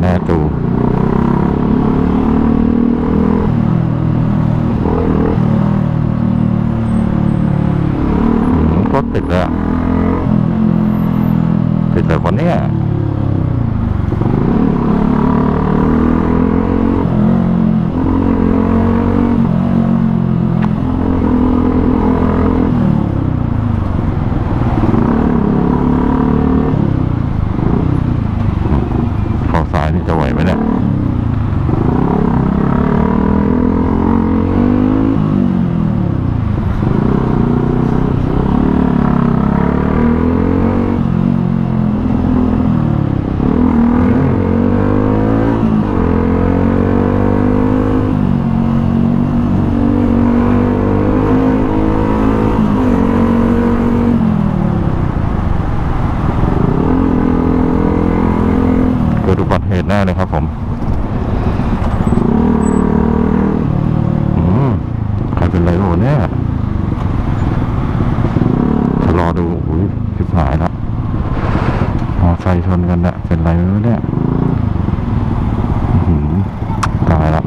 แม่ตูอืมรถติด Thank you. ไฟชนกันนะเป็นไรไม่รู้เนี่ยตายละ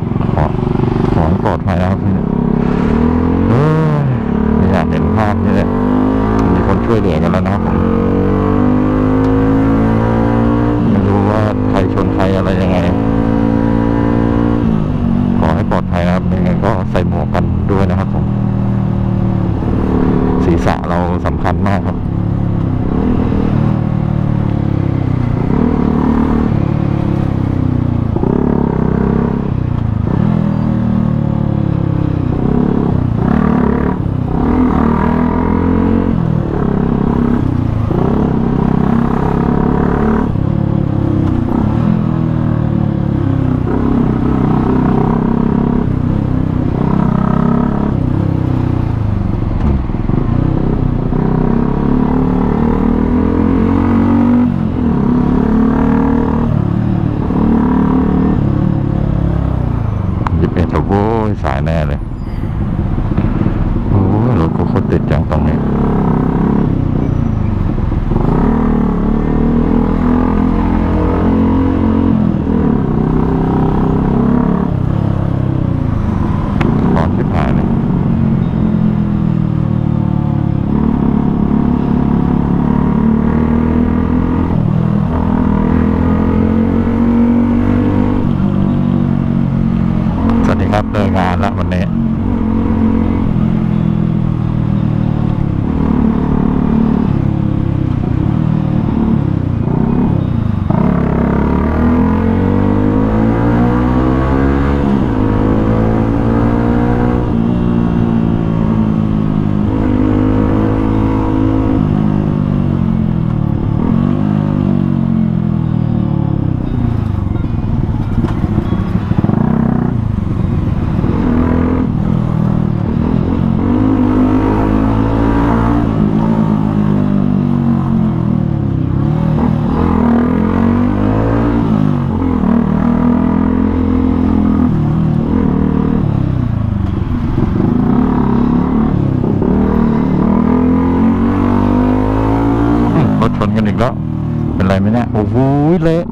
เป็นไรไหมเนี่ยโอ้โหเละ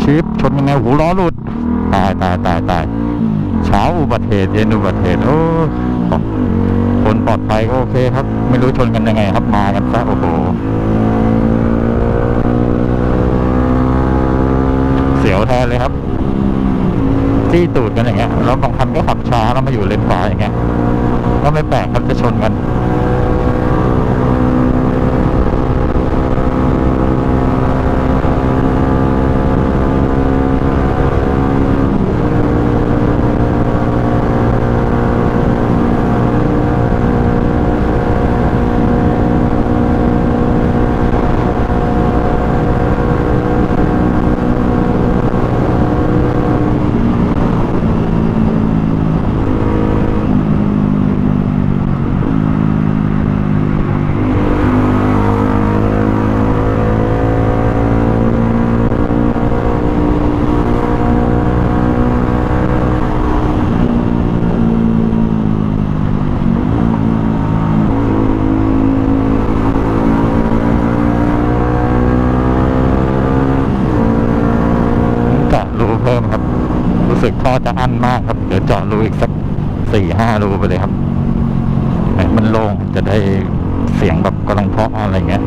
ชิปชนยังไงโอ้ล้อหลุด ตายตายตายตายเช้าอุบัติเหตุเย็นอุบัติเหตุโอ้คนปลอดภัยก็โอเคครับ ไม่รู้ชนกันยังไงครับมากันซะโอ้โหเสียวแทนเลยครับจี้ตูดกันอย่างเงี้ยแล้วบางคันก็ขับช้าแล้วมาอยู่เลนขวาอย่างเงี้ยก็ไม่แปลกครับจะชนกัน อ จะอั้นมากครับ เดี๋ยวเจาะรูอีกสักสี่ห้ารูไปเลยครับมันโล่งจะได้เสียงแบบกำลังเพาะอะไรเงี้ย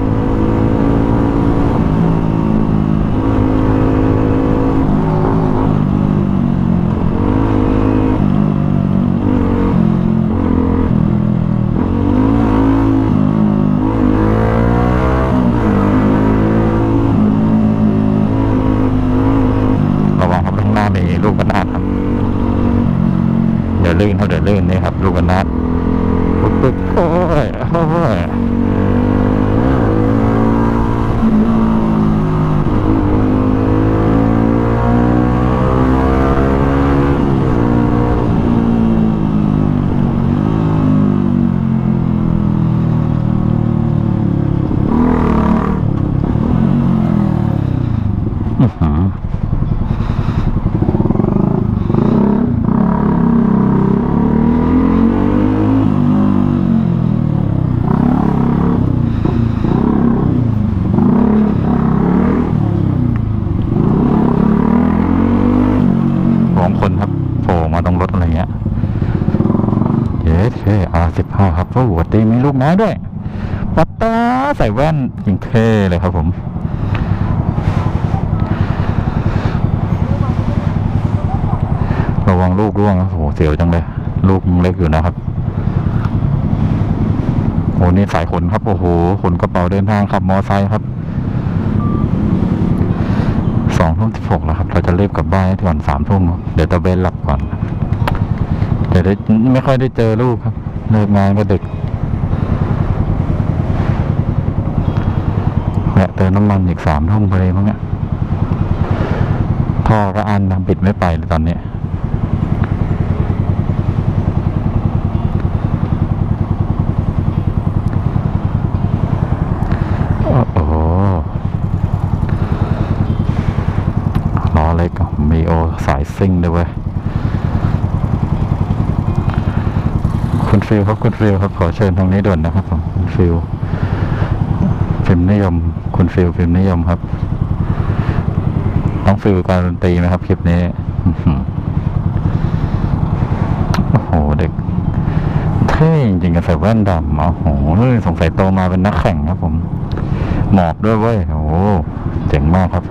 ระวังครับข้างหน้ามีลูกกระนาดครับ เดี๋ยว ลื่นนี่ครับ ลูกกระนาดปึ๊กปึ๊กโอ้ยโอ้ยอื้อหือ ของคนครับโผล่มา ตรงรถอะไรเงี้ยเย้เท่อาสิบห้าครับโอ้โหตีมีลูกไม้ด้วยปัตตาใส่แว่นยิงเท่เลยครับผมระวังลูกร่วงโอ้โหเสียวจังเลย ลูกเล็กอยู่นะครับโอ้นี่สายขนครับ โอ้โหขนกระเป๋าเดินทางขับมอไซค์ครับสองทุ่มสิบหกแล้วครับ เราจะรีบกลับบ้านก่อนสามทุ่มเดี๋ยวตะเบนหลับก่อน เดี๋ยวได้ไม่ค่อยได้เจอลูกครับเลิกงานก็ดึกแวะเติมน้ำมันอีกสามทุ่มไปเลยมั้งเนี่ยท่อก็อันนะปิดไม่ไปเลยตอนนี้โอ้โหล้อเล็กมีโอสายซิ่งด้วยเว้ย คุณฟิลครับคุณฟิลครับขอเชิญทางนี้ด่วนนะครับผมคุณฟิลฟิล์มนิยม คุณฟิลฟิล์มนิยมครับต้องฟิลการดนตรีไหมครับคลิปนี้โอ้โหเด็กเท่จริงๆกับใส่แว่นดำโอ้โหสงสัยโตมาเป็นนักแข่งครับผม หมอบด้วยเว้ยโอ้โหเจ๋งมากครับ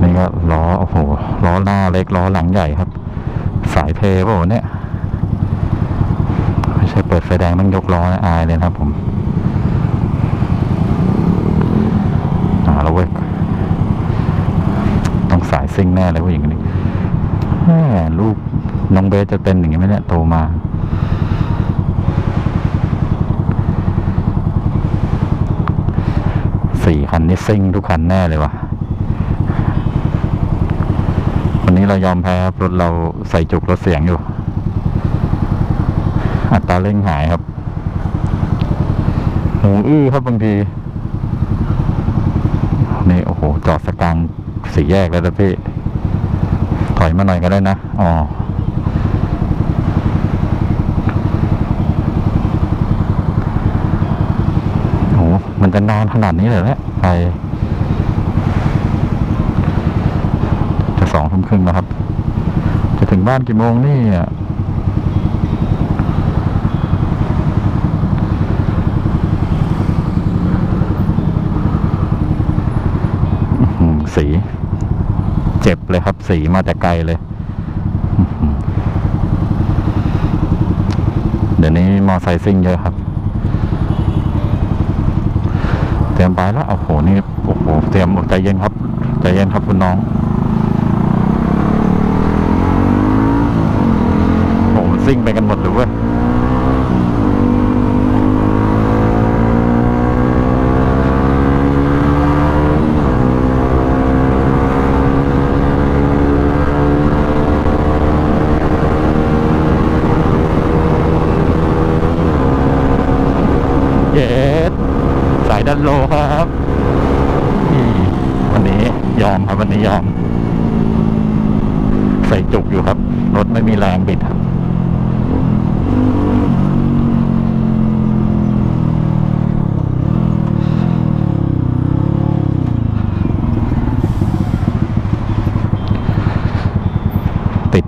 นี่ก็ล้อโอ้โหล้อหน้าเล็กล้อหลังใหญ่ครับายเทเปล่าวะเนี่ยไม่ใช่เปิดไฟแดงต้องยกล้อนะอายเลยนะครับผมอ่าแล้วเว้ยต้องสายซิ่งแน่เลยผู้หญิงคนนี้แม่ลูกน้องเบสจะเป็นอย่างนี้ไหมเนี่ยโตมาสี่คันนี้ซิ่งทุกคันแน่เลยวะวันนี้ เรายอมแพ้ครับรถเราใส่จุกรถเสียงอยู่ อัตราเร่งหายครับหูอื้อครับบางทีนี่โอ้โห จอดสกลางสี่แยกแล้วนะพี่ ถอยมาหน่อยก็ได้นะ อ๋อโหมันจะนานขนาดนี้เลยแหละไป จะ สองทุ่มครึ่งแล้วครับ จะถึงบ้านกี่โมงนี่อะหือสี เจ็บเลยครับ สีมาแต่ไกลเลย เดี๋ยวนี้มอไซค์ซิ่งเยอะครับ เตรียมไปแล้วโอ้โหนี่โอ้โหเตรียมใจเย็นครับ ใจเย็นครับคุณน้อง โอ้โห ซิ่งไปกันหมดเลยเว้ยเย็ดสายดันโลครับวันนี้ยอมครับวันนี้ยอม ใส่จุกอยู่ครับ รถไม่มีแรงบิดครับ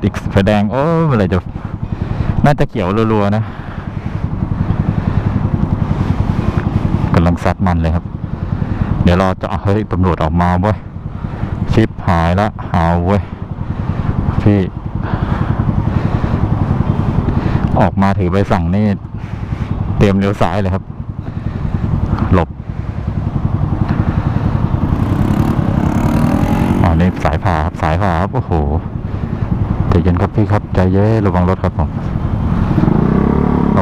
อีกไฟแดง โอ้เมื่อไรจะ น่าจะเกี่ยวรัวๆนะกำลังซัดมันเลยครับ เดี๋ยวเราจะเอาเฮ้ยตำรวจออกมาเว้ยชิปหายละเอาเว้ยพี่ ออกมาถือใบสั่งนี่ เตรียมเลี้ยวซ้ายเลยครับ หลบอ๋อนี่สายผ่าครับ สายผ่าครับ โอ้โหใจ เย็นครับพี่ครับใจเย็นระวังรถครับผม